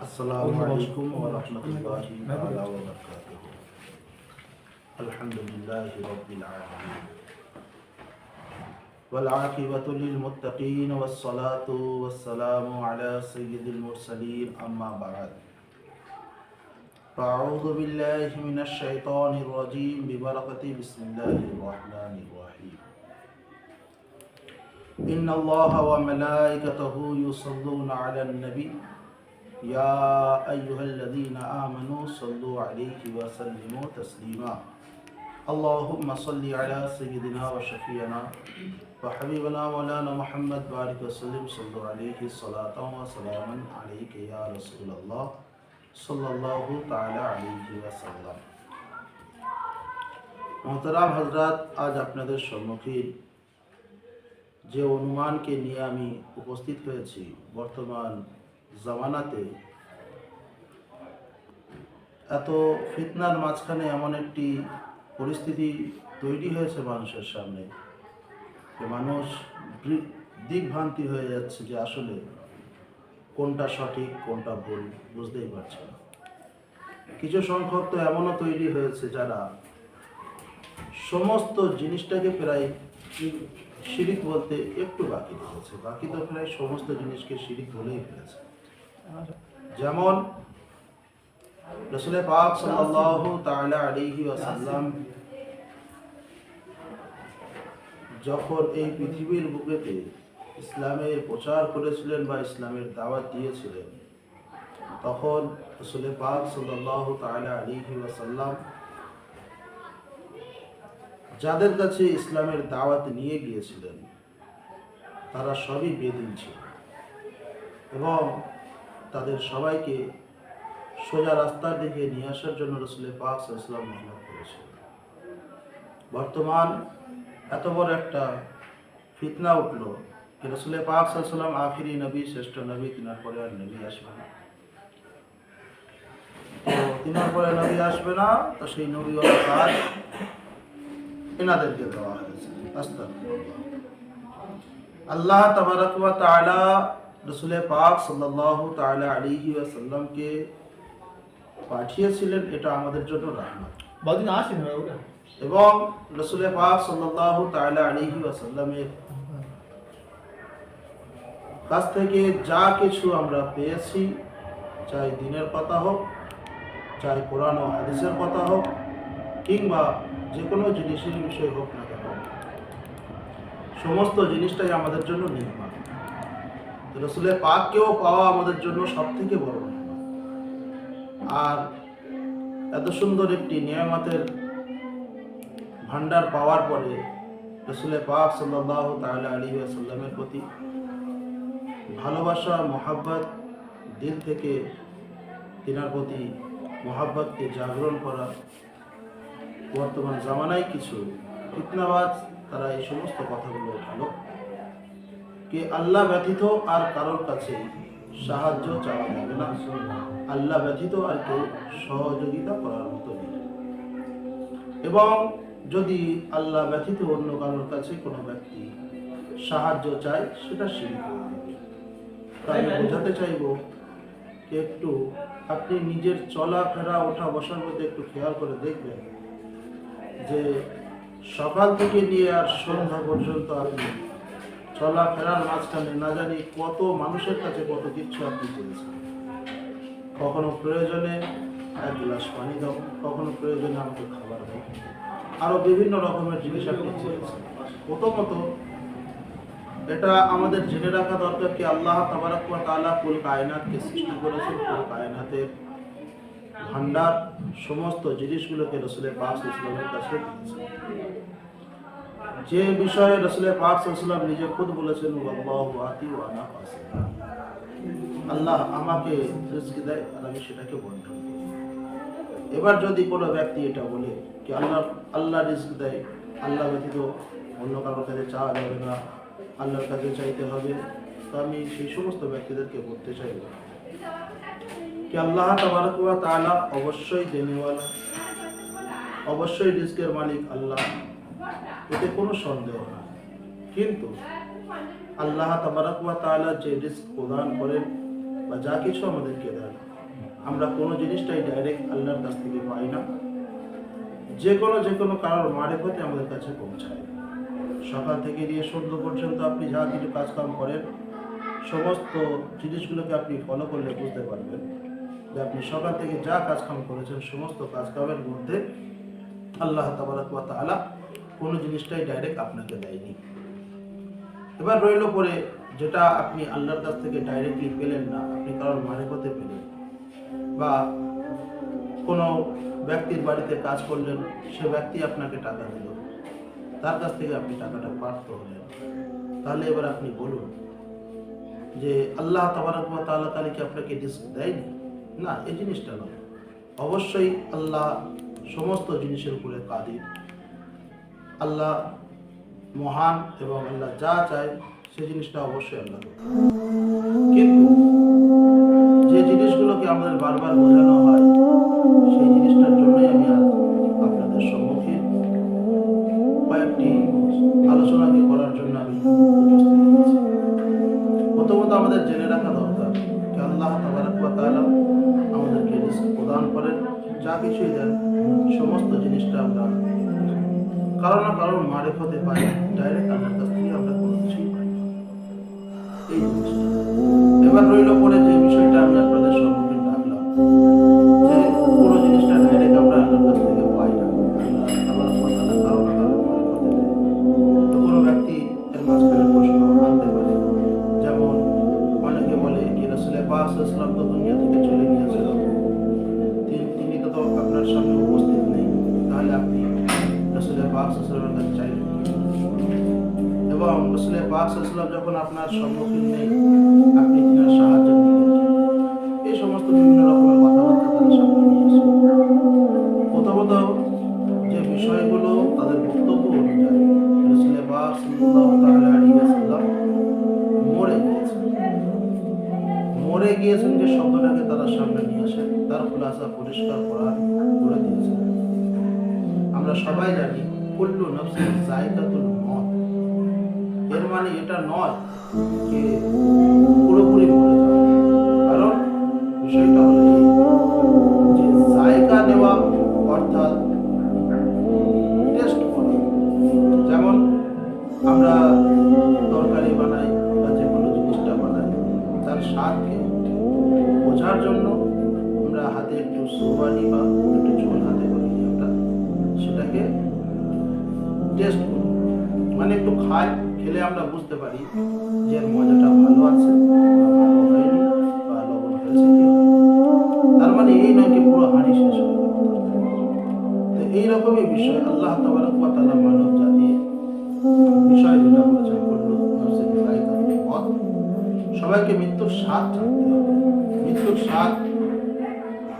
السلام عليكم ورحمة الله تعالى وبركاته. الحمد لله رب العالمين. والعاقبة للمتقين والصلاة والسلام على سيد المرسلين أما بعد. فأعوذ بالله من الشيطان الرجيم ببركة بسم الله الرحمن الرحيم. إن الله وملائكته يصلون على النبي يا أيها الذين آمنوا صلوا عليه وسلموا تسليما اللهم صل على سيدنا وشفينا وحبيبنا مولانا محمد بارك وسلم صلوا عليه صلاة وسلاما عليك يا رسول الله صلى الله تعالى عليه وسلم মোহতারাম হজরত আজ আপনাদের সম্মুখীন যে অনুমানকে নিয়ে আমি উপস্থিত হয়েছি বর্তমান জামানাতে, এত ফিতনার মাঝখানে এমন একটি পরিস্থিতি তৈরি হয়েছে মানুষের সামনে যে মানুষ দিকভ্রান্তি হয়ে যাচ্ছে যে আসলে কোনটা সঠিক, কোনটা ভুল, বুঝতেই পারছে না। কিছু সংখ্যক তো এমনও তৈরি হয়েছে যারা সমস্ত জিনিসটাকে প্রায় শিরিক বলতে একটু বাকি রেখেছে বাকি তো প্রায় সমস্ত জিনিসকে শিরিক বলেই ফেলেছে। যেমন রসুলের পাক সাল্লাল্লাহু তাআলা আলাইহি ওয়াসাল্লাম যখন এই পৃথিবীর বুকেতে ইসলামের প্রচার করেছিলেন বা ইসলামের দাওয়াত দিয়েছিলেন, তখন রসুলের পাক সাল্লাল্লাহু তাআলা আলাইহি ওয়াসাল্লাম যাদের কাছে ইসলামের দাওয়াত নিয়ে গিয়েছিলেন, তারা সবই বেদিন ছিল। এবং তাদের সবাইকে সোজা রাস্তার দিকে নিয়ে আসার জন্য রসুলের পাক ইসলাম মেহনত করেছিল বর্তমান এত বড় একটা ফিতনা উঠল যে রসুলের পাক সাল্লাম আখিরি নবী, শ্রেষ্ঠ নবী, তিনার পরে আর নবী আসবে না। তিনার পরে নবী আসবে না, তো সেই নবী কাজ এনাদেরকে দেওয়া হয়েছে। আস্তাগফিরুল্লাহ। আল্লাহ তাবারাক ওয়া তাআলা রসুল পাক সাল্লাল্লাহু তাআলা আলাইহি ওয়াসাল্লামকে পাঠিয়েছিলেন এটা আমাদের জন্য রহমত। এবং রসুল পাক সাল্লাল্লাহু তাআলা আলাইহি ওয়াসাল্লামের কাছ থেকে যা কিছু আমরা পেয়েছি চাই দিনের কথা হোক চাই কোরআন ও হাদিসের কথা হোক কিংবা যে কোনো জিনিসের বিষয় হোক না কেন সমস্ত জিনিসটাই আমাদের জন্য নির্মাণ। রসুলের পাককেও পাওয়া আমাদের জন্য সব থেকে বড় আর এত সুন্দর একটি নিয়ামতের ভান্ডার পাওয়ার পরে রসুলের পাক সাল্লাহ তাআলা আলী সাল্লামের প্রতি ভালোবাসা, মহাব্বত, দিল থেকে তিনার প্রতি মহাব্বতকে জাগরণ করা বর্তমান জামানায় কিছু ফিতনাবাজ তারা এই সমস্ত কথাগুলো উঠালো কি আল্লাহ ব্যতীত আর কারোর কাছে সাহায্য চাওয়া যাবে না। আল্লাহ ব্যতীত আর কেউ সহযোগিতা করার মতো নেই। এবং যদি আল্লাহ ব্যতীত অন্য কারোর কাছে কোনো ব্যক্তি সাহায্য চায় সেটা শিল্প তাই বোঝাতে চাইব যে একটু আপনি নিজের চলাফেরা ওঠা বসার মধ্যে একটু খেয়াল করে দেখবেন যে সকাল থেকে নিয়ে আর সন্ধ্যা পর্যন্ত আপনি চলাফেরার মাঝখানে না জানি কত মানুষের কাছে কত কিছু আপনি চেয়েছেন কখনো প্রয়োজনে এক গ্লাস পানি দাও, কখনো প্রয়োজনে আমাকে খাবার দাও। আরও বিভিন্ন রকমের জিনিস আপনি চেয়েছেন প্রথমত এটা আমাদের জেনে রাখা দরকার কি আল্লাহ তাবারাক ওয়া তাআলা কুল কায়নাতকে সৃষ্টি করেছেন কুল কায়নাতের ভান্ডার সমস্ত জিনিসগুলোকে রসুলের পাক ইসলামের কাছে দিয়েছেন। যে বিষয়ে রসুলের পাক ইসলাম নিজে খুদ বলেছেন আল্লাহু আমাকে দেয় আর আমি সেটাকে বন্টন এবার যদি কোনো ব্যক্তি এটা বলে কি আল্লাহ আল্লাহ রিস্ক দেয়, আল্লাহ ব্যতীত অন্য কারোর কাছে চাওয়া যাবে না, আল্লাহর কাছে চাইতে হবে, তো আমি সেই সমস্ত ব্যক্তিদেরকে বলতে চাইব কি আল্লাহ ওয়া অবশ্যই দেনেওয়ালা অবশ্যই রিস্কের মালিক আল্লাহ। এতে কোনো সন্দেহ না। কিন্তু আল্লাহ তাবারক ওয়া তাআলা যে রিস্ক প্রদান করেন বা যা কিছু আমাদেরকে দেন, আমরা কোনো জিনিসটাই ডাইরেক্ট আল্লাহর কাছ থেকে পাই না। যে কোনো যে কোনো কারোর মারেফতে আমাদের কাছে পৌঁছায়। সকাল থেকে নিয়ে সন্ধ্যা পর্যন্ত আপনি যা কিছু কাজকাম করেন, সমস্ত জিনিসগুলোকে আপনি ফলো করলে বুঝতে পারবেন যে আপনি সকাল থেকে যা কাজকাম করেছেন, সমস্ত কাজকামের মধ্যে আল্লাহ তাবারাক ওয়া তাআলা কোনো জিনিসটাই ডাইরেক্ট আপনাকে দেয়নি। এবার রইল পরে যেটা আপনি আল্লাহর কাছ থেকে ডাইরেক্টলি পেলেন না, আপনি কারোর মারেফতে পেলেন বা কোনো ব্যক্তির বাড়িতে কাজ করলেন, সে ব্যক্তি আপনাকে টাকা দিল। তার কাছ থেকে আপনি টাকাটা প্রাপ্ত হলেন তাহলে এবার আপনি বলুন যে আল্লাহ তাবারক ওয়া তাআলা তাহলে কি আপনাকে রিস্ক দেয়নি? না, এই জিনিসটা নয়। অবশ্যই আল্লাহ সমস্ত জিনিসের উপরে কাদির। আল্লাহ মহান এবং আল্লাহ যা চায় সেই জিনিসটা অবশ্যই আল্লাহ কিন্তু যে জিনিসগুলোকে আমাদের বারবার বোঝানো হয়, সেই জিনিসটার জন্যই আমি আপনাদের সম্মুখে কয়েকটি আলোচনাকে করার জন্য আমি প্রথমত আমাদের জেনে রাখা দরকার যে আল্লাহ ওয়া আমাদেরকে প্রদান করেন, যা কিছুই দেন, সমস্ত জিনিসটা আমরা কারও না কারোর মারেফতে পারে ডাইরেক্ট আল্লাহর কাছ থেকে আমরা কোনো কিছুই পাই। এই এবার রইল পরে আপনার সম্মুখীন এটা নয় যে পুরোপুরি যাওয়া কারণ বিষয়টা হলো যে জায়গা নেওয়া অর্থাৎ টেস্ট করা। যেমন আমরা তরকারি বানাই বা যে কোনো জিনিসটা বানাই, তার স্বাদকে বোঝার জন্য আমরা হাতে একটু সোবানি বা একটু ঝোল হাতে করে আমরা সেটাকে টেস্ট করি। মানে একটু খাই। খেলে আমরা বুঝতে পারি যে মজাটা ভালো আছে তার মানে এই নয় কি পুরো হাঁড়ি শেষ হয়ে তো এইরকমই বিষয়। আল্লাহ তাআলা মানব জাতির বিষয় যেটা বলেছেন করল। সবাইকে মৃত্যুর স্বাদ মৃত্যুর স্বাদ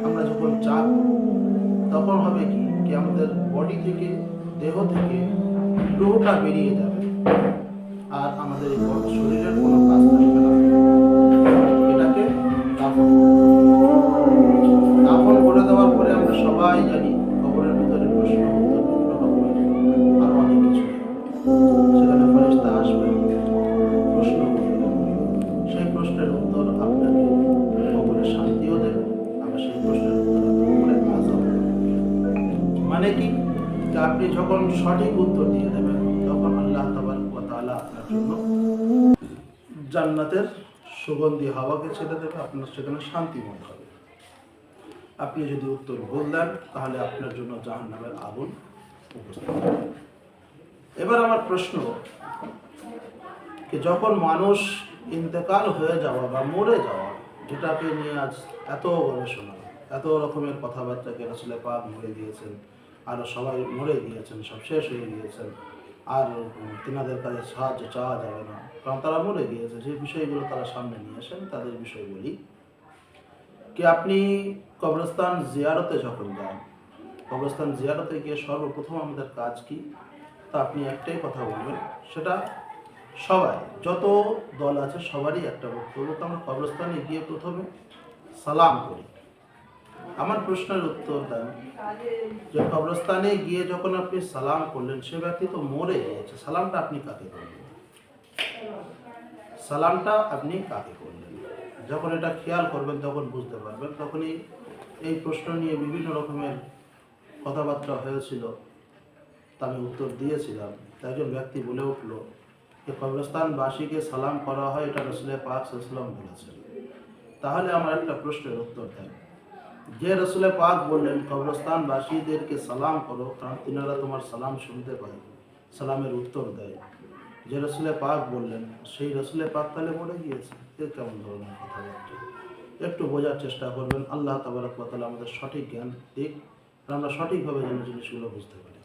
আমরা যখন চাপ তখন হবে কি? কি আমাদের বডি থেকে, দেহ থেকে, রোহটা বেরিয়ে যাবে। আর আমাদের এই শরীরের কোনো কাজ থাকবে না। এটাকে দাফন করে দেওয়ার পরে আমরা সবাই জানি কবরের ভিতরে প্রশ্ন আর অনেক কিছু। আসবে, প্রশ্ন সেই প্রশ্নের উত্তর আপনাকে কবরে শান্তিও আবার সেই প্রশ্নের উত্তর মানে কি? আপনি যখন সঠিক উত্তর দিয়ে জান্নাতের সুগন্ধি হাওয়াকে ছেড়ে দেবে আপনার সেখানে শান্তিময় হবে। আপনি যদি উত্তর ভুল দেন, তাহলে আপনার জন্য জাহান্নামের আগুন উপস্থিত এবার আমার প্রশ্ন যখন মানুষ ইন্তেকাল হয়ে যাওয়া বা মরে যাওয়া, যেটাকে নিয়ে আজ এত গবেষণা, এত রকমের কথাবার্তাকে আসলে পাক মরে গিয়েছেন আরও সবাই মরে গিয়েছেন, সব শেষ হয়ে গিয়েছেন আর তেনাদের কাছে সাহায্য চাওয়া যাবে না। কারণ তারা বলে গিয়েছে যে, বিষয়গুলো তারা সামনে নিয়ে আসেন, তাদের বিষয় বলি কি আপনি কবরস্থান জিয়ারতে যখন যান, কবরস্থান জিয়ারতে গিয়ে সর্বপ্রথম আমাদের কাজ কি? তা আপনি একটাই কথা বলবেন, সেটা সবাই, যত দল আছে সবারই একটা বক্তব্য। তো আমরা কবরস্থানে গিয়ে প্রথমে সালাম করি। আমার প্রশ্নের উত্তর দেন। যে কবরস্থানে গিয়ে যখন আপনি সালাম করলেন, সে ব্যক্তি তো মরে গিয়েছে। সালামটা আপনি কাকে করলেন? সালামটা আপনি কাকে করলেন? যখন এটা খেয়াল করবেন, তখন বুঝতে পারবেন। তখনই এই প্রশ্ন নিয়ে বিভিন্ন রকমের কথাবার্তা হয়েছিল। তা আমি উত্তর দিয়েছিলাম। একজন ব্যক্তি বলে উঠল যে কবরস্থানবাসীকে সালাম করা হয়, এটা রসুলের পাক সাল্লাম বলেছেন। তাহলে আমার একটা প্রশ্নের উত্তর দেন। যে রসুলে পাক বললেন, কবরস্থানবাসীদেরকে সালাম করো, কারণ তিনারা তোমার সালাম শুনতে পায়, সালামের উত্তর দেয়। যে রসুলে পাক বললেন, সেই রসুলে পাক তাহলে মরে গিয়েছে। এ কেমন ধরনের কথাবার্তা? একটু বোঝার চেষ্টা করবেন, আল্লাহ তাবারক তাআলা আমাদের সঠিক জ্ঞান দিক আমরা সঠিকভাবে যেন জিনিসগুলো বুঝতে পারি।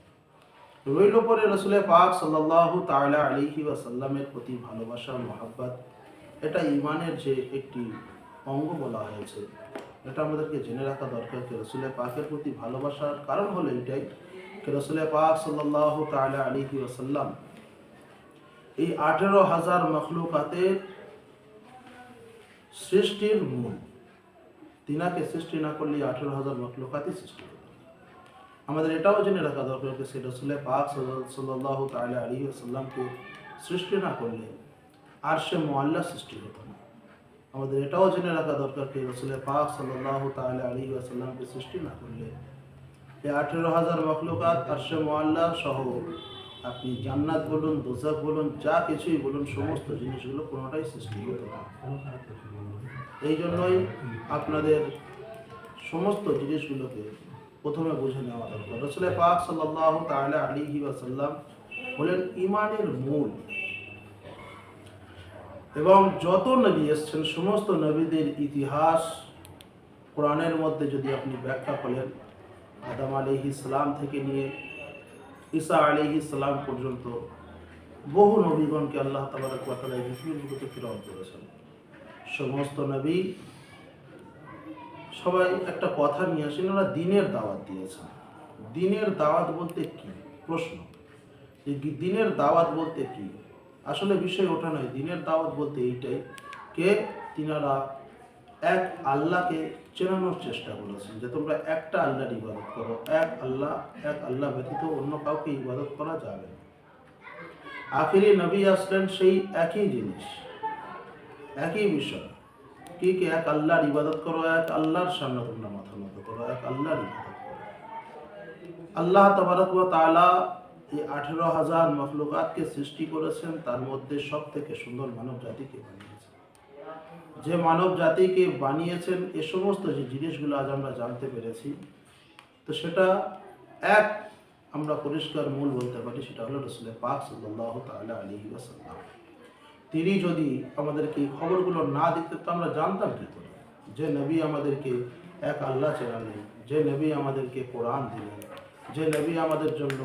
রইল পরে রসুলের পাক সাল্লাল্লাহু তাআলা বা সাল্লামের প্রতি ভালোবাসা, মহাব্বত, এটা ইমানের যে একটি অঙ্গ বলা হয়েছে। এটা আমাদেরকে জেনে রাখা দরকার যে পাকের প্রতি ভালোবাসার কারণ হলো এটাই যে পাক সাল্লাল্লাহু তাআলা আলাইহি ওয়াসাল্লাম এই আঠেরো হাজার মখলুকাতের সৃষ্টির মূল। তিনাকে সৃষ্টি না করলে আঠেরো হাজার মখলুকাতই সৃষ্টি আমাদের এটাও জেনে রাখা দরকার যে সে রসুলের পাক সাল্লাহ তালা আলী আসাল্লামকে সৃষ্টি না করলে আর সে মোয়াল্লা সৃষ্টি হতো না। আমাদের এটাও জেনে রাখা দরকার কি রসুলের পাক সাল্লাহ তালা আলী আসাল্লামকে সৃষ্টি না করলে। এই আঠেরো হাজার মখলুকাত সে মোয়াল্লা সহ আপনি জান্নাত বলুন, দোজাক বলুন, যা কিছুই বলুন, সমস্ত জিনিসগুলো কোনোটাই সৃষ্টি হতো না। এই জন্যই আপনাদের সমস্ত জিনিসগুলোকে প্রথমে বুঝে নেওয়া দরকার। রসুলের পাক সাল্লাহ তাহলে আলিহি ওয়াসাল্লাম হলেন ইমানের মূল এবং যত নবী এসছেন, সমস্ত নবীদের ইতিহাস কোরআনের মধ্যে যদি আপনি ব্যাখ্যা করেন, আদাম আলিহি ইসলাম থেকে নিয়ে ঈসা আলিহি ইসলাম পর্যন্ত বহু নবীগণকে আল্লাহ পৃথিবীর বুকে প্রেরণ করেছেন। সমস্ত নবী সবাই একটা কথা নিয়ে আসেন, ওরা দিনের দাওয়াত দিয়েছেন। দিনের দাওয়াত বলতে কি? প্রশ্ন। দিনের দাওয়াত বলতে কি? আসলে বিষয় ওটা নয় দিনের দাওয়াত বলতে এইটাই কে তিনারা এক আল্লাহকে চেনানোর চেষ্টা করেছেন, যে তোমরা একটা আল্লাহর ইবাদত করো। এক আল্লাহ এক আল্লাহ ব্যতীত অন্য কাউকে ইবাদত করা যাবে না। আখেরি নবী আসলেন সেই একই জিনিস, একই বিষয়। কি কি এক আল্লাহর ইবাদত করো, এক আল্লাহর সামনে তোমরা মাথা নত করো, এক আল্লাহর ইবাদত করো। আল্লাহ তাবারক এই আঠেরো হাজার মখলুকাতকে সৃষ্টি করেছেন, তার মধ্যে সব থেকে সুন্দর মানব জাতিকে বানিয়েছেন। যে মানব জাতিকে বানিয়েছেন, এ সমস্ত যে জিনিসগুলো আজ আমরা জানতে পেরেছি, তো সেটা এক আমরা পরিষ্কার মূল বলতে পারি, সেটা হলো রসুলের পাক সাল্লাহ তাআলা আলাইহি ওয়াসাল্লাম। তিনি যদি আমাদেরকে এই খবরগুলো না দিতেন, তো আমরা জানতাম কি করে? যে নবী আমাদেরকে এক আল্লাহ চেনালেন, যে নবী আমাদেরকে কোরআন দিলেন, যে নবী আমাদের জন্য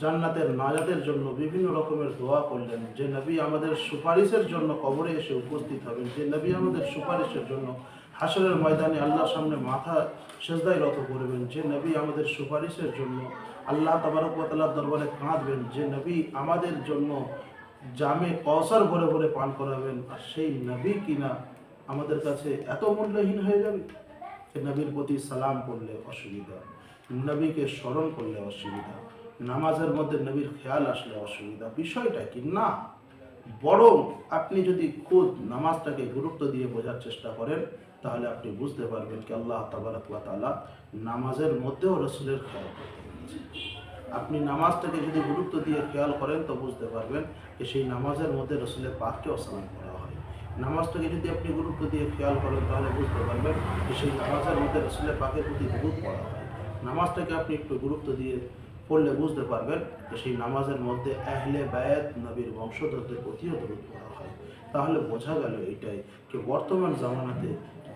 জান্নাতের নাজাতের জন্য বিভিন্ন রকমের দোয়া করলেন। যে নবী আমাদের সুপারিশের জন্য কবরে এসে উপস্থিত হবেন। যে নবী আমাদের সুপারিশের জন্য হাসরের ময়দানে আল্লাহর সামনে মাথা সেজদায় রত করবেন। যে নবী আমাদের সুপারিশের জন্য আল্লাহ তাবারকালার দরবারে কাঁদবেন। যে নবী আমাদের জন্য জামে কৌসার ভরে ভরে পান করাবেন। আর সেই নবী কিনা আমাদের কাছে এত মূল্যহীন হয়ে যাবে? যে নবীর প্রতি সালাম করলে অসুবিধা। নবীকে স্মরণ করলে অসুবিধা। নামাজের মধ্যে নবীর খেয়াল আসলে অসুবিধা। বিষয়টা কি? না। বরং আপনি যদি খুদ নামাজটাকে গুরুত্ব দিয়ে বোঝার চেষ্টা করেন, তাহলে আপনি বুঝতে পারবেন কি আল্লাহ তাআলা নামাজের মধ্যেও রসুলের খেয়াল আপনি নামাজটাকে যদি গুরুত্ব দিয়ে খেয়াল করেন, তো বুঝতে পারবেন যে সেই নামাজের মধ্যে রসুলের পাককে সালাম করা হয়। নামাজটাকে যদি আপনি গুরুত্ব দিয়ে খেয়াল করেন, তাহলে বুঝতে পারবেন যে সেই নামাজের মধ্যে রসুলের পাকের প্রতি গুরুত্ব পড়া হয় নামাজটাকে আপনি একটু গুরুত্ব দিয়ে পড়লে বুঝতে পারবেন যে সেই নামাজের মধ্যে আহলে বায়াত নবীর বংশধরদের প্রতিও দূরত পড়া হয় তাহলে বোঝা গেল এটাই যে বর্তমান জামানাতে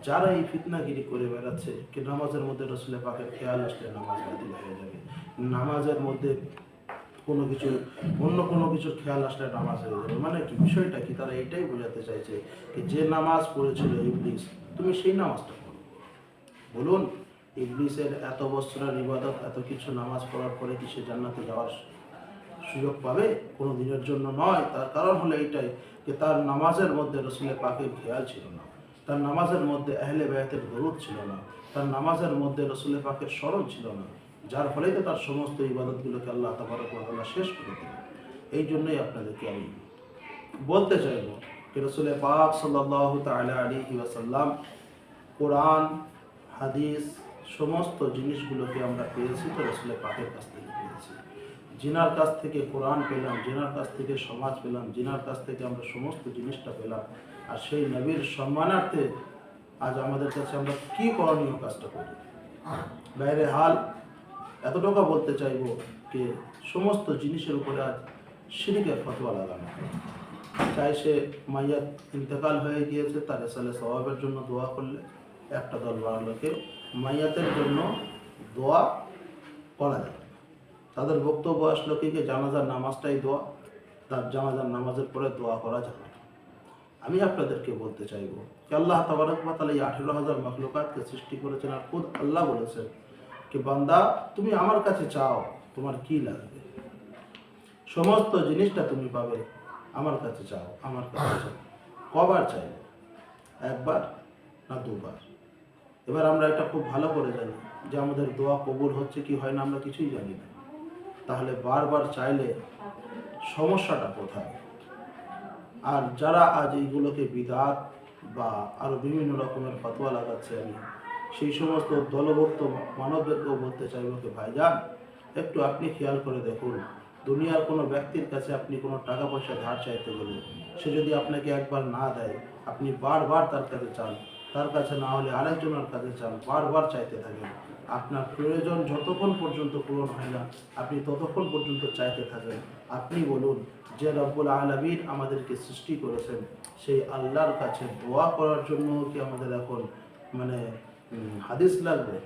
যারা এই ফিতনাগিরি করে বেড়াচ্ছে কি নামাজের মধ্যে রসুলের পাকের খেয়াল আসলে নামাজ বাতিল হয়ে যাবে। নামাজের মধ্যে কোনো কিছু, অন্য কোনো কিছুর খেয়াল আসলে নামাজ হয়ে যাবে। মানে কি, বিষয়টা কি? তারা এটাই বোঝাতে চাইছে যে নামাজ পড়েছিল ইবলিস, তুমি সেই নামাজটা পড়ো। বলুন। ইবলিসের এত বছরের ইবাদত, এত কিছু নামাজ পড়ার পরে কি সে জান্নাতে যাওয়ার সুযোগ পাবে? কোনো দিনের জন্য নয়। তার কারণ হলো এইটাই যে তার নামাজের মধ্যে রসুলের পাকের খেয়াল ছিল না। তার নামাজের মধ্যে আহলে বেয়াতের দরুদ ছিল না। তার নামাজের মধ্যে রসুলের পাকের স্মরণ ছিল না। যার ফলে তো তার সমস্ত ইবাদতগুলোকে আল্লাহ তাবারক ওয়া তাআলা শেষ করে দিলেন। এই জন্যই আপনাদেরকে আমি বলতে চাইব যে রসুলের পাক সাল্লাহ তালা আলী ওয়াসাল্লাম কোরআন, হাদিস সমস্ত জিনিসগুলোকে আমরা পেয়েছি তো রসুলের পাকের কাছ থেকে পেয়েছি। জিনার কাছ থেকে কোরআন পেলাম, জিনার কাছ থেকে সমাজ পেলাম, জিনার কাছ থেকে আমরা সমস্ত জিনিসটা পেলাম। আর সেই নবীর সম্মানার্থে আজ আমাদের কাছে আমরা কি করণীয় কাজটা করি? বাইরে হাল, এতটুকু বলতে চাইব যে সমস্ত জিনিসের উপরে আজ সিরিকের ফতোয়া লাগানো। চাই সে মাইয়াত ইন্তেকাল হয়ে গিয়েছে, তার সালে স্বভাবের জন্য দোয়া করলে একটা দল বাড়ালোকে মাইয়াতের জন্য দোয়া করা যায়। তাদের বক্তব্য আসলো কি জানাজার নামাজটাই দোয়া। তার জানাজার নামাজের পরে দোয়া করা যাবে আমি আপনাদেরকে বলতে চাইব যে আল্লাহ তাহলে এই আঠেরো হাজার মখলুকাতকে সৃষ্টি করেছেন আর খুদ আল্লাহ বলেছেন কি বান্দা, তুমি আমার কাছে চাও তোমার কি লাগবে? সমস্ত জিনিসটা তুমি পাবে। আমার কাছে চাও, আমার কাছে চাও। কবার চাইবে? একবার না দুবার? এবার আমরা এটা খুব ভালো করে জানি যে আমাদের দোয়া কবুল হচ্ছে কি হয় না, আমরা কিছুই জানি না। তাহলে বারবার চাইলে সমস্যাটা কোথায়? আর যারা আজ এইগুলোকে বিদাত বা আরও বিভিন্ন রকমের ফতোয়া লাগাচ্ছে, আমি সেই সমস্ত দলভুক্ত মানবদেরকেও বলতে চাইব কি, ভাইজান, একটু আপনি খেয়াল করে দেখুন, দুনিয়ার কোনো ব্যক্তির কাছে আপনি কোনো টাকা পয়সা ধার চাইতে গেলে সে যদি আপনাকে একবার না দেয়, আপনি বারবার তার কাছে চান। তার কাছে না হলে আরেকজনের কাছে চান বারবার চাইতে থাকেন আপনার প্রয়োজন যতক্ষণ পর্যন্ত পূরণ হয় না, আপনি ততক্ষণ পর্যন্ত চাইতে থাকেন। আপনি বলুন, যে রব্বুল আলমীর আমাদেরকে সৃষ্টি করেছেন, সেই আল্লাহর কাছে দোয়া করার জন্য কি আমাদের এখন মানে হাদিস লাগবে?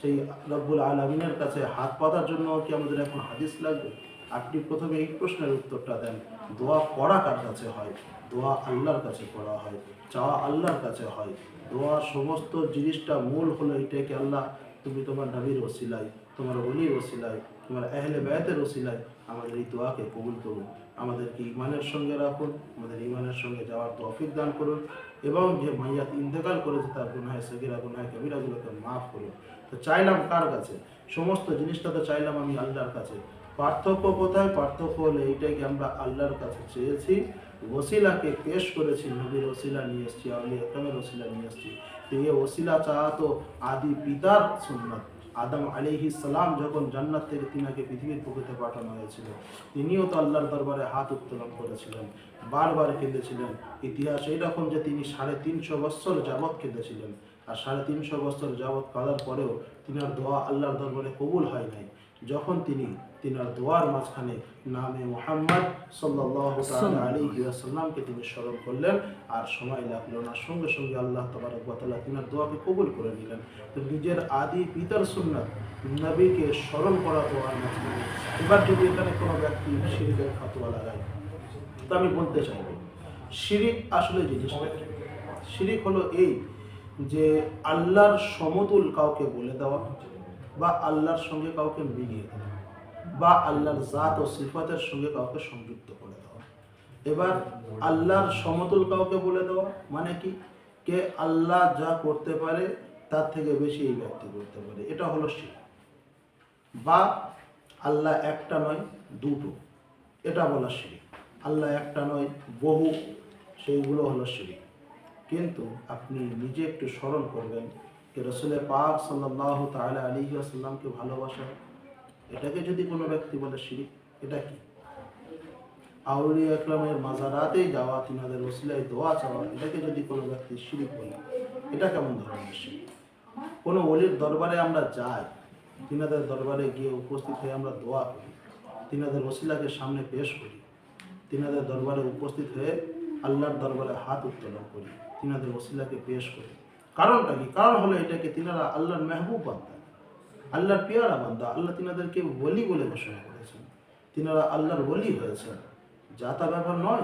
সেই রব্বুল আলমিনের কাছে হাত পাতার জন্য কি আমাদের এখন হাদিস লাগবে? আপনি প্রথমে এই প্রশ্নের উত্তরটা দেন, দোয়া করা কার কাছে হয়? দোয়া আল্লাহর কাছে করা হয়, চাওয়া আল্লাহর কাছে হয়। দোয়া সমস্ত জিনিসটা মূল হলো এটাকে আল্লাহ, তুমি তোমার নবীর ওসিলায়, তোমার অলির ওসিলায়, তোমার আহলে ব্যয়েতের ওসিলায় আমাদের এই দোয়াকে কবুল করুন। আমাদেরকে ইমানের সঙ্গে রাখুন, আমাদের ইমানের সঙ্গে যাওয়ার তৌফিক দান করুন এবং যে মাইয়াত ইন্তেকাল করেছে তার গুনায় সগিরা গুনায় কবিরাগুলোকে মাফ করুন। তো চাইলাম কার কাছে? সমস্ত জিনিসটা তো চাইলাম আমি আল্লাহর কাছে। পার্থক্য কোথায়? পার্থক্য হলে এইটাই কি আমরা আল্লাহর কাছে চেয়েছি। ওসিলাকে পেশ করেছি, নবীর ওসিলা নিয়ে এসছি আলী আকরমের ওসিলা নিয়ে এসছি। তো এই ওসিলা চাওয়া তো আদি পিতার সুন্নত। আদম আলিহি সালাম যখন জান্নাত থেকে তিনাকে পৃথিবীর পুকুরে পাঠানো হয়েছিল, তিনিও তো আল্লাহর দরবারে হাত উত্তোলন করেছিলেন, বারবার কেঁদেছিলেন ইতিহাস এইরকম যে তিনি সাড়ে তিনশো বৎসর যাবৎ কেঁদেছিলেন আর সাড়ে তিনশো বছর যাবৎ কাঁদার পরেও তিনার দোয়া আল্লাহর দরবারে কবুল হয় নাই। যখন তিনি তিনার দোয়ার মাঝখানে নামে মোহাম্মদ আলাইহি তিনি স্মরণ করলেন আর সময় লাগল না সঙ্গে সঙ্গে আল্লাহ তাবারক ওয়া তিনার দোয়াকে কবুল করে নিলেন। তো নিজের আদি পিতার সুন্নাত নবীকে স্মরণ করা দোয়ার মাঝখানে এবার যদি এখানে কোনো ব্যক্তি শিরিকের ফাতোয়া লাগায় তো আমি বলতে চাইব শিরিক আসলে জিনিসটা? শিরিক হলো এই যে আল্লাহর সমতুল কাউকে বলে দেওয়া, বা আল্লাহর সঙ্গে কাউকে মিলিয়ে দেওয়া, বা আল্লাহর জাত ও সিফাতের সঙ্গে কাউকে সংযুক্ত করে দেওয়া। এবার আল্লাহর সমতুল কাউকে বলে দেওয়া মানে কি? কে আল্লাহ যা করতে পারে, তার থেকে বেশি এই ব্যক্তি করতে পারে। এটা হলো শিরিক বা আল্লাহ একটা নয়, দুটো। এটা বলা শিরিক আল্লাহ একটা নয়, বহু। সেইগুলো হলো শিরিক কিন্তু আপনি নিজে একটু স্মরণ করবেন যে রসুলের পাক সাল্লাহ তাহলে আলী আসাল্লামকে ভালোবাসা, এটাকে যদি কোনো ব্যক্তি বলে শিরিক, এটা কি? আউলিয়া একরামের মাজারাতেই যাওয়া, তিনাদের ওসিলায় দোয়া চাওয়া, এটাকে যদি কোনো ব্যক্তি শিরিক বলে, এটা কেমন ধরনের শিরিক? কোনো অলির দরবারে আমরা যাই, তিনাদের দরবারে গিয়ে উপস্থিত হয়ে আমরা দোয়া করি, তিনাদের ওসিলাকে সামনে পেশ করি, তিনাদের দরবারে উপস্থিত হয়ে আল্লাহর দরবারে হাত উত্তোলন করি। তিনাদের ওসিলাকে পেশ করি। কারণটা কি? কারণ হলো এটাকে তিনারা আল্লাহর মেহবুব বান্দা। আল্লাহর পেয়ারা বান্দা। আল্লাহ তিনাদেরকে বলি বলে ঘোষণা করেছেন। তিনারা আল্লাহর বলি হয়েছেন। যা তা ব্যাপার নয়।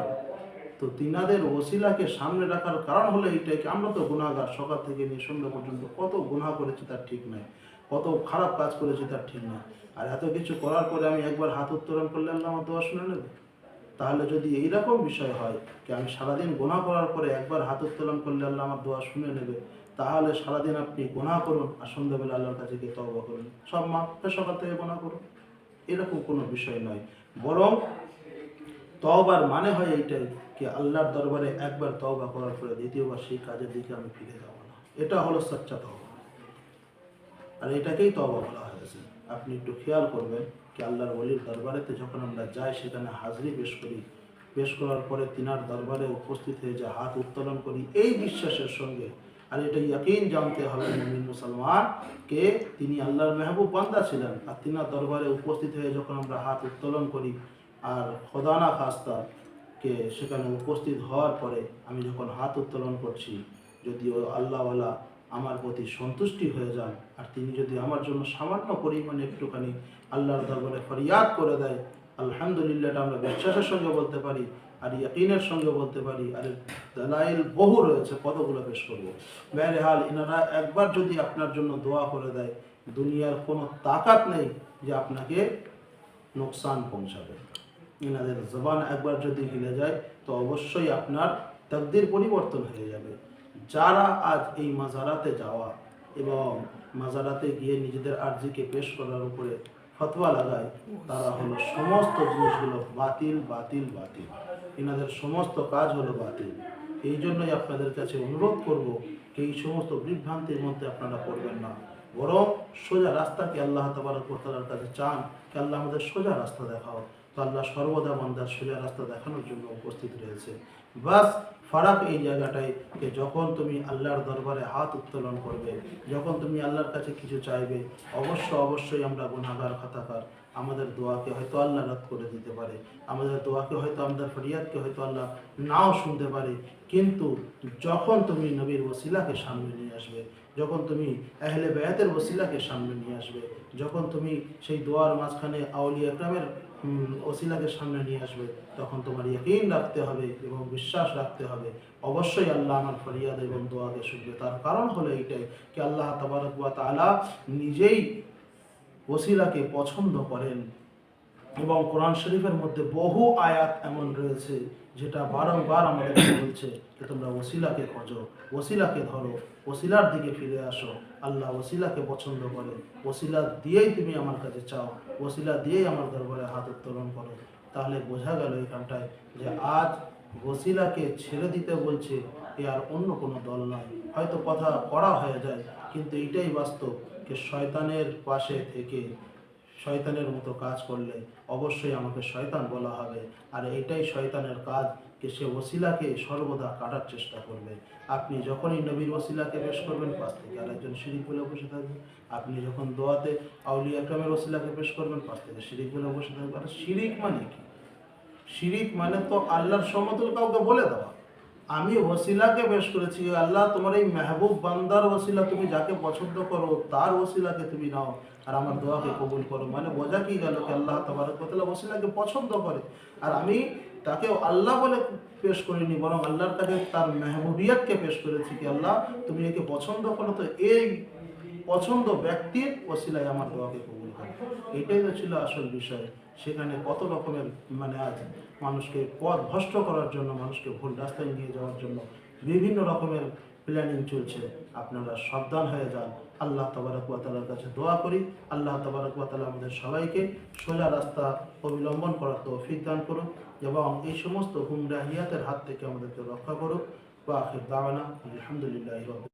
তো তিনাদের ওসিলাকে সামনে রাখার কারণ হলো এইটাই কি আমরা তো গুণাগার সকাল থেকে নিয়ে সন্ধ্যা পর্যন্ত কত গুনাহ করেছি তার ঠিক নাই। কত খারাপ কাজ করেছি তার ঠিক নাই। আর এত কিছু করার পরে আমি একবার হাত উত্তোলন করলে আল্লাহ আমার দোয়া শুনে নেবে? তাহলে যদি এইরকম বিষয় হয় কি আমি সারাদিন গোনা করার পরে একবার হাত উত্তোলন করলে আল্লাহ আমার দোয়া শুনে নেবে, তাহলে সারাদিন আপনি গোনা করুন আর সন্ধ্যাবেলা আল্লাহর কাছে গিয়ে তবা করুন। সব মাপে সকাল থেকে গোনা করুন। এরকম কোনো বিষয় নয়। বরং তবার মানে হয় এইটাই কি আল্লাহর দরবারে একবার তবা করার পরে দ্বিতীয়বার সেই কাজের দিকে আমি ফিরে যাব না। এটা হলো সচ্চা তবা আর এটাকেই তবা বলা হয়েছে। আপনি একটু খেয়াল করবেন কি আল্লাহর ওলির দরবারেতে যখন আমরা যাই, সেখানে হাজরি পেশ করি। পেশ করার পরে তিনার দরবারে উপস্থিত হয়ে যে হাত উত্তোলন করি, এই বিশ্বাসের সঙ্গে। আর এটা ইয়াকিন জানতে হবে মুমিন মুসলমান কে? তিনি আল্লাহর মেহবুব বান্দা ছিলেন। আর তিনার দরবারে উপস্থিত হয়ে যখন আমরা হাত উত্তোলন করি, আর খোদানা খাস্তা কে, সেখানে উপস্থিত হওয়ার পরে আমি যখন হাত উত্তোলন করছি, যদিও আল্লাহওয়ালা আমার প্রতি সন্তুষ্টি হয়ে যান। আর তিনি যদি আমার জন্য সামান্য পরিমাণে একটুখানি আল্লাহর দরবারে ফরিয়াদ করে দেয় আলহামদুলিল্লাহটা আমরা বিশ্বাসের সঙ্গে বলতে পারি, আর ইয়াকিনের সঙ্গে বলতে পারি, আর দালাইল বহু রয়েছে, কতগুলো পেশ করব। মেরে হাল এনারা একবার যদি আপনার জন্য দোয়া করে দেয়, দুনিয়ার কোনো তাকাত নেই যে আপনাকে নোকসান পৌঁছাবে। এনাদের জবান একবার যদি হিলে যায়, তো অবশ্যই আপনার তকদির পরিবর্তন হয়ে যাবে। যারা আজ এই মাজারাতে যাওয়া এবং মাজারাতে গিয়ে নিজেদের আর্জিকে পেশ করার উপরে ফতোয়া লাগায়, তারা হলো সমস্ত জিনিসগুলো বাতিল বাতিল বাতিল। এনাদের সমস্ত কাজ হলো বাতিল। এই জন্যই আপনাদের কাছে অনুরোধ করব এই সমস্ত বিভ্রান্তির মধ্যে আপনারা পড়বেন না। বরং সোজা রাস্তাকে আল্লাহ তাবারকার কাছে চান আল্লাহ আমাদের সোজা রাস্তা দেখাও। আল্লাহ সর্বদা বান্দার সোজা রাস্তা দেখানোর জন্য উপস্থিত রয়েছে। বাস, ফারাক এই জায়গাটায় যে যখন তুমি আল্লাহর দরবারে হাত উত্তোলন করবে, যখন তুমি আল্লাহর কাছে কিছু চাইবে, অবশ্য অবশ্যই আমরা গুণাগার খাতাকার, আমাদের দোয়াকে হয়তো আল্লাহ রাত করে দিতে পারে। আমাদের দোয়াকে হয়তো, আমাদের ফরিয়াদকে হয়তো আল্লাহ নাও শুনতে পারে। কিন্তু যখন তুমি নবীর ওসিলাকে সামনে নিয়ে আসবে, যখন তুমি আহলে বেয়াতের ওসিলাকে সামনে নিয়ে আসবে, যখন তুমি সেই দোয়ার মাঝখানে আউলিয়া একরামের ওসিলাকে সামনে নিয়ে আসবে, তখন তোমার ইয়কিন রাখতে হবে এবং বিশ্বাস রাখতে হবে। অবশ্যই আল্লাহ আমার ফরিয়াদ এবং দোয়াকে শুনবে। তার কারণ হলো এইটাই কি আল্লাহ তাবারক ওয়া তাআলা নিজেই ওসিলাকে পছন্দ করেন এবং কোরআন শরীফের মধ্যে বহু আয়াত এমন রয়েছে, যেটা বারংবার আমাদের বলছে। যে তোমরা ওসিলাকে খোঁজো, ওসিলাকে ধরো, ওসিলার দিকে ফিরে আসো। আল্লাহ ওসিলাকে পছন্দ করে। ওসিলা দিয়েই তুমি আমার কাছে চাও। ওসিলা দিয়েই আমার দরবারে হাত উত্তোলন করো। তাহলে বোঝা গেল এখানটায় যে আজ ওসিলাকে ছেড়ে দিতে বলছে এ আর অন্য কোনো দল নয়। হয়তো কথা করা হয়ে যায়, কিন্তু এইটাই বাস্তব যে শয়তানের পাশে থেকে শয়তানের মতো কাজ করলে অবশ্যই আমাকে শয়তান বলা হবে। আর এটাই শয়তানের কাজ। যে সে ওসিলাকে সর্বদা কাটার চেষ্টা করবে। আপনি যখনই নবীর ওসিলাকে পেশ করবেন, পাশ থেকে আরেকজন শিরিক বলে বসে থাকবে। আপনি যখন দোয়াতে আউলিয়া আকরামের ওসিলাকে পেশ করবেন, পাশ থেকে বলে বসে থাকবে। আর শিরিক মানে কি? শিরিক মানে তো আল্লাহর সমতুল কাউকে বলে দেওয়া। আমি ওসিলাকে পেশ করেছি আল্লাহ, তোমার এই মেহবুব বান্দার ওসিলা তুমি যাকে পছন্দ করো, তার ওসিলাকে তুমি নাও। আর আমার দোয়াকে কবুল করো। মানে বোঝা কি গেল কি আল্লাহ তোমার ওসিলাকে পছন্দ করে? আর আমি তাকে আল্লাহ বলে পেশ করিনি, বরং আল্লাহর কাছে তার মেহবুবিয়াতকে পেশ করেছি কি আল্লাহ, তুমি একে পছন্দ করো তো এই পছন্দ ব্যক্তির ওসিলায় আমার দোয়াকে কবুল করে। এটাই তো ছিল আসল বিষয়। সেখানে কত রকমের মানে আজ মানুষকে পথ ভ্রষ্ট করার জন্য, মানুষকে ভুল রাস্তায় নিয়ে যাওয়ার জন্য বিভিন্ন রকমের প্ল্যানিং চলছে। আপনারা সাবধান হয়ে যান। আল্লাহ তবরকালার কাছে দোয়া করি। আল্লাহ তবরকালা আমাদের সবাইকে সোজা রাস্তা অবলম্বন করার তৌফিক দান করুক। এবং এই সমস্ত হুমরাহিয়াতের হাত থেকে আমাদেরকে রক্ষা করুক। বা আখির দাওয়ানা আলহামদুলিল্লাহ